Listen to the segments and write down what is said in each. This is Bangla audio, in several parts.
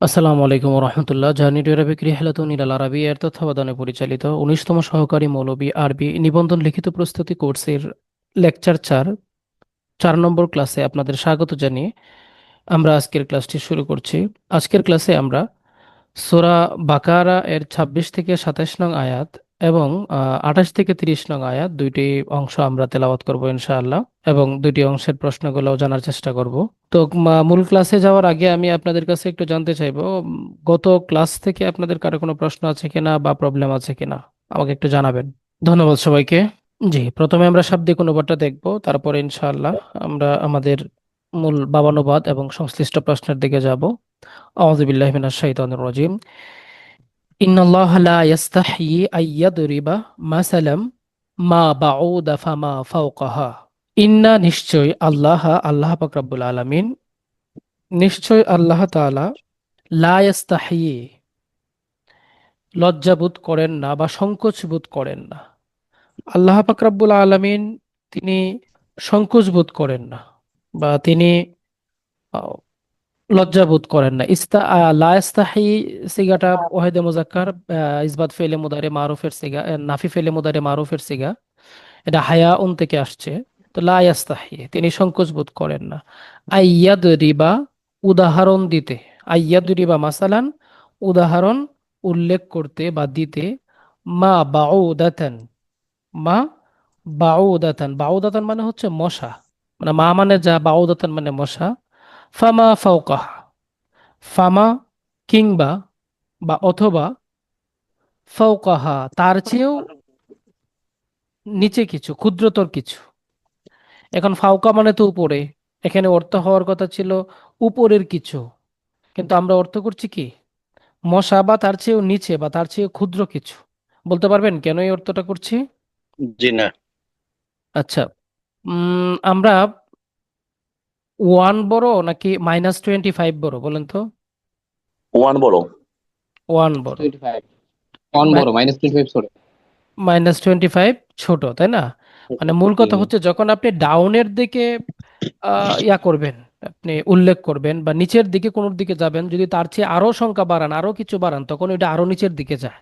আসসালামু আলাইকুম রহমতুল্লাহ। জার্নি টু আরবিক রিহালাতুন ইলাল আরবি এর তত্ত্বাবধানে পরিচালিত উনিশতম সহকারী মৌলবী আরবি নিবন্ধন লিখিত প্রস্তুতি কোর্সের লেকচার চার চার নম্বর ক্লাসে আপনাদের স্বাগত জানিয়ে আমরা আজকের ক্লাসটি শুরু করছি। আজকের ক্লাসে আমরা সোরা বাকারা এর ২৬ থেকে ২৭ নং আয়াত এবং আঠাশ থেকে ৩০ নং আয়াত দুইটি অংশ আমরা তেলাওয়াত করব ইনশাআল্লাহ এবং দুইটি অংশের প্রশ্নগুলো জানার চেষ্টা করব। তো মূল ক্লাসে যাওয়ার আগে আমি আপনাদের কাছে একটু জানতে চাইব গত ক্লাস থেকে আপনাদের কারও কোনো প্রশ্ন আছে কিনা বা প্রবলেম আছে কিনা? আমাকে একটু জানাবেন। ধন্যবাদ সবাইকে। জি, প্রথমে আমরা শাব্দিক অনুবাদটা দেখব, তারপরে ইনশাআল্লাহ আমরা আমাদের মূল বাবানুবাদ এবং সংশ্লিষ্ট প্রশ্নের দিকে যাব। বিল্লাহি মিনাশ শাইতানির রাজিম। ইন্নাল্লাহ লা ইয়াস্তাহয়ি আন ইয়াদরিবা মাসালাম মা বাউদা ফামা ইন্না নিশ্চয় আল্লাহ আল্লাহ পাক রব্বুল আলামিন নিশ্চয় আল্লাহ তাআলা লা ইয়াস্তাহয়ি লজ্জাবোধ করেন না বা সংকোচ বোধ করেন না। আল্লাহ পাক রব্বুল আলামিন তিনি সংকোচ বোধ করেন না বা তিনি আহ, লজ্জা বোধ করেন না। ইস্তা লা ইস্তাহি সিগাটা ওয়াহিদে মুজাক্কার ইসবাত ফেলে মুদারে মারুফের সিগা নাফি ফেলে মুদারে মারুফের সিগা এটা হায়া উন থেকে আসছে। তো লা তিনি সংকোচ বোধ করেন না। আইয়াদ রিবা উদাহরণ দিতে আইয়াদ রিবা মাসালান উদাহরণ উল্লেখ করতে বা দিতে মা বাউদাতান মা বাউদাতান বাউদাতান মানে হচ্ছে মশা মানে মা মানে যা বাউদাতান মানে মশা। ফামা ফাওকাহা। ফামা কিংবা বা অথবা ফাওকাহা তার চেয়েও নিচে কিছু ক্ষুদ্রতর কিছু। এখন ফাওকা মানে তো উপরে। এখানে অর্থ হওয়ার কথা ছিল উপরের কিছু। কিন্তু আমরা অর্থ করছি কি? মশা বা তার চেয়েও নিচে বা তার চেয়েও ক্ষুদ্র কিছু। বলতে পারবেন কেন এই অর্থটা করছি? জি না। আচ্ছা। আমরা ওয়ান বড় নাকি মাইনাস টোয়েন্টি ফাইভ বড় বলেন তো? ওয়ান বড়। ওয়ান বড়। ওয়ান বড় মাইনাস টোয়েন্টি ফাইভ ছোট। মাইনাস টোয়েন্টি ফাইভ ছোট তাই না? মানে মূল কথা হচ্ছে যখন আপনি ডাউনের দিকে আহ, ইয়া করবেন আপনি উল্লেখ করবেন বা নিচের দিকে কোনোর দিকে যাবেন যদি তার চেয়ে আরও সংখ্যা বাড়ান আরও কিছু বাড়ান তখন এটা আরও নিচের দিকে যায়।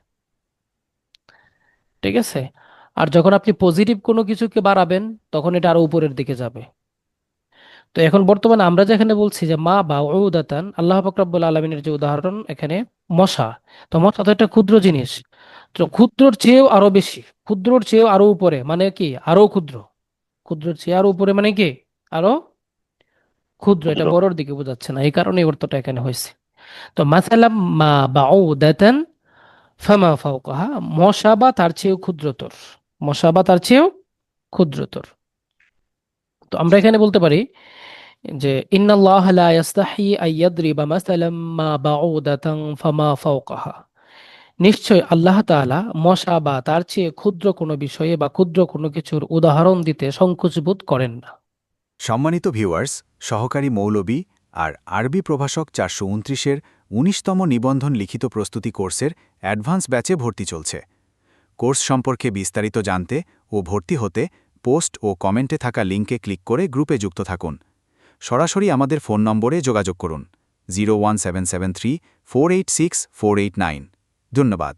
ঠিক আছে? আর যখন আপনি পজিটিভ কোনো কিছুকে বাড়াবেন তখন এটা আরও উপরের দিকে যাবে। তো এখন বর্তমানে আমরা যেখানে বলছি যে মা বা উদাতান আল্লাহ পাক আলমিনের যে উদাহরণ এখানে মশা। তো মশা তো একটা ক্ষুদ্র জিনিস। তো ক্ষুদ্রর চেয়েও আরও বেশি। ক্ষুদ্রর চেয়েও আরও উপরে মানে কি? আরও ক্ষুদ্র। ক্ষুদ্রর চেয়ে আরও উপরে মানে কি? আরও ক্ষুদ্র। এটা বড়র দিকে বোঝাচ্ছে না এই কারণে অর্থটা এখানে হয়েছে। তো মাসালাম মা বাউদাতান ফামা ফাওকাহা মশা বা তার চেয়েও ক্ষুদ্রতর। মশা বা তার চেয়েও ক্ষুদ্রতর। তো আমরা এখানে বলতে পারি যে, ইন্নাল্লাহ মা নিশ্চয় আল্লাহ তাআলা মশা বা তার চেয়ে ক্ষুদ্র কোনো বিষয়ে বা ক্ষুদ্র কোনো কিছুর উদাহরণ দিতে সংকোচ বোধ করেন না। সম্মানিত ভিউয়ার্স, সহকারী মৌলবী আর আরবি প্রভাষক চারশো উনত্রিশের উনিশতম নিবন্ধন লিখিত প্রস্তুতি কোর্সের অ্যাডভান্স ব্যাচে ভর্তি চলছে। কোর্স সম্পর্কে বিস্তারিত জানতে ও ভর্তি হতে পোস্ট ও কমেন্টে থাকা লিঙ্কে ক্লিক করে গ্রুপে যুক্ত থাকুন। সরাসরি আমাদের ফোন নম্বরে যোগাযোগ করুন জিরো ধন্যবাদ।